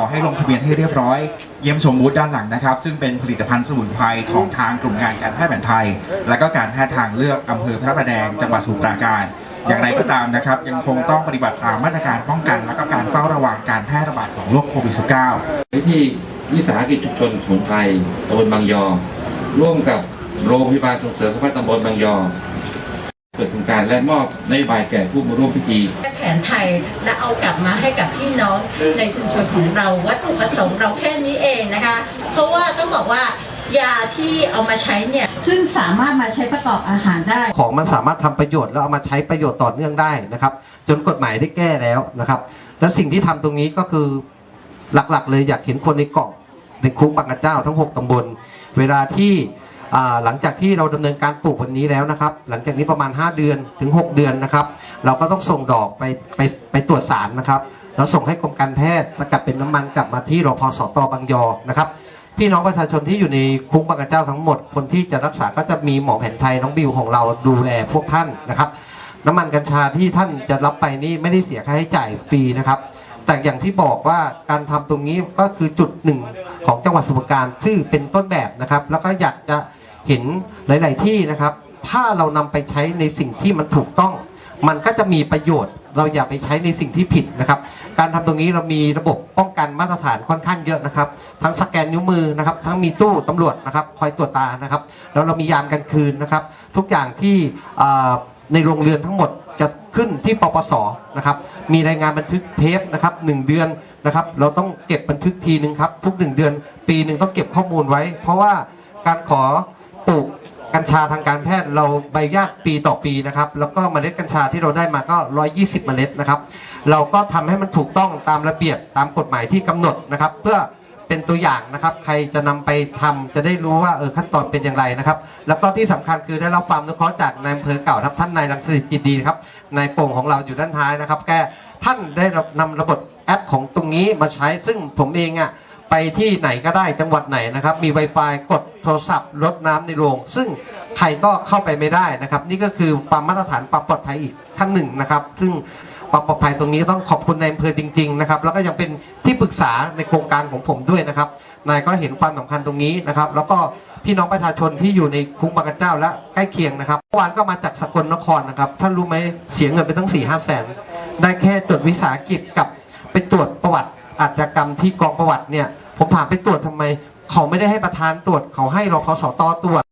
ขอให้ลงทะเบียนให้เรียบร้อย เยี่ยมชมบูธด้านหลังนะครับ ซึ่งเป็นผลิตภัณฑ์สมุนไพรของทางกลุ่มงานการแพทย์แผนไทย และก็การแพทย์ทางเลือกอำเภอพระประแดงจังหวัดสมุทรปราการ อย่างไรก็ตามนะครับ ยังคงต้องปฏิบัติตามมาตรการป้องกัน และก็การเฝ้าระวังการแพร่ระบาดของโรคโควิด -19 วิธีวิสาหกิจชุมชนสมุนไพรตำบลบางยอ ร่วมกับโรงพยาบาลส่งเสริมสุขภาพตำบลบางยอเปิดโครงการและมอบนโยบายแก่ผู้มาร่วมพิธี นไทย และเอากลับมาให้กับพี่น้องในชุมชนของเราวัตถุประสงค์เราแค่นี้เองนะคะ เพราะว่าต้องบอกว่ายาที่เอามาใช้เนี่ย ซึ่งสามารถมาใช้ประกอบอาหารได้ ของมันสามารถทำประโยชน์แล้วเอามาใช้ประโยชน์ต่อเนื่องได้นะครับ จนกฎหมายได้แก้แล้วนะครับ และสิ่งที่ทำตรงนี้ก็คือหลักๆ เลยอยากเห็นคนในเกาะในคุกบางกระเจ้าทั้ง 6ตำบล เวลาที่อ่า หลังจากที่เราดำเนินการปลูกวันนี้แล้วนะครับ หลังจากนี้ประมาณ 5 เดือนถึง 6 เดือนนะครับ เราก็ต้องส่งดอกไปไปไปตรวจสารนะครับแล้วส่งให้กรมการแพทย์แล้วกลับเป็นน้ำมันกลับมาที่รพสตบางยอนะครับพี่น้องประชาชนที่อยู่ในคุกบางกระเจ้าทั้งหมด คนที่จะรักษาก็จะมีหมอแผนไทยน้องบิวของเราดูแลพวกท่านนะครับ น้ำมันกัญชาที่ท่านจะรับไปนี่ไม่ได้เสียค่าใช้จ่ายฟรีนะครับ แต่อย่างที่บอกว่าการทำตรงนี้ก็คือจุดหนึ่งของจังหวัดสมุทรปราการที่เป็นต้นแบบนะครับ แล้วก็อยากจะ เห็นหลาย ๆ ที่นะครับ ถ้าเรานำไปใช้ในสิ่งที่มันถูกต้อง มันก็จะมีประโยชน์ เราอย่าไปใช้ในสิ่งที่ผิดนะครับ การทำตรงนี้เรามีระบบป้องกันมาตรฐานค่อนข้างเยอะนะครับ ทั้งสแกนนิ้วมือนะครับ ทั้งมีตู้ตำรวจนะครับคอยตรวจตานะครับ แล้วเรามียามกลางคืนนะครับ ทุกอย่างที่ในโรงเรือนทั้งหมดจะขึ้นที่ปปสนะครับ มีรายงานบันทึกเทปนะครับหนึ่งเดือนนะครับ เราต้องเก็บบันทึกทีหนึ่งครับ ทุกหนึ่งเดือน ปีหนึ่งต้องเก็บข้อมูลไว้ เพราะว่าการขอ ปลูกกัญชาทางการแพทย์เราใบญาตปีต่อปีนะครับ แล้วก็เมล็ดกัญชาที่เราได้มาก็ 120 เมล็ดนะครับ เราก็ทำให้มันถูกต้องตามระเบียบตามกฎหมายที่กำหนดนะครับ เพื่อเป็นตัวอย่างนะครับ ใครจะนำไปทำจะได้รู้ว่าเออขั้นตอนเป็นอย่างไรนะครับ แล้วก็ที่สำคัญคือได้รับความนุเคราะห์จากนายอำเภอเก่าครับท่านนายรังสิตจิตดีครับนายโป่งของเราอยู่ด้านท้ายนะครับ แกท่านได้รับนำระบบแอปของตรงนี้มาใช้ซึ่งผมเองอะ ไปที่ไหนก็ได้จังหวัดไหนนะครับ มี Wi-Fi กดโทรศัพท์ลดน้ำในโรง ซึ่งใครก็เข้าไปไม่ได้นะครับ นี่ก็คือความมาตรฐานความปลอดภัยอีกขั้นหนึ่งนะครับ ซึ่งความปลอดภัยตรงนี้ต้องขอบคุณนายอำเภอจริง ๆ นะครับ แล้วก็ยังเป็นที่ปรึกษาในโครงการของผมด้วยนะครับนายก็เห็นความสำคัญตรงนี้นะครับ แล้วก็พี่น้องประชาชนที่อยู่ในคุกบางกระเจ้าและใกล้เคียงนะครับเมื่อวานก็มาจากสกลนครนะครับท่านรู้ไหมเสียเงินไปตั้ง4ี่ห้าแสนได้แค่จดวิสาหกิจกับไปตรวจประวัติ อาชญากรรมที่กองประวัติเนี่ย ผมถามไปตรวจทำไม เขาไม่ได้ให้ประธานตรวจ เขาให้รพสตตรวจ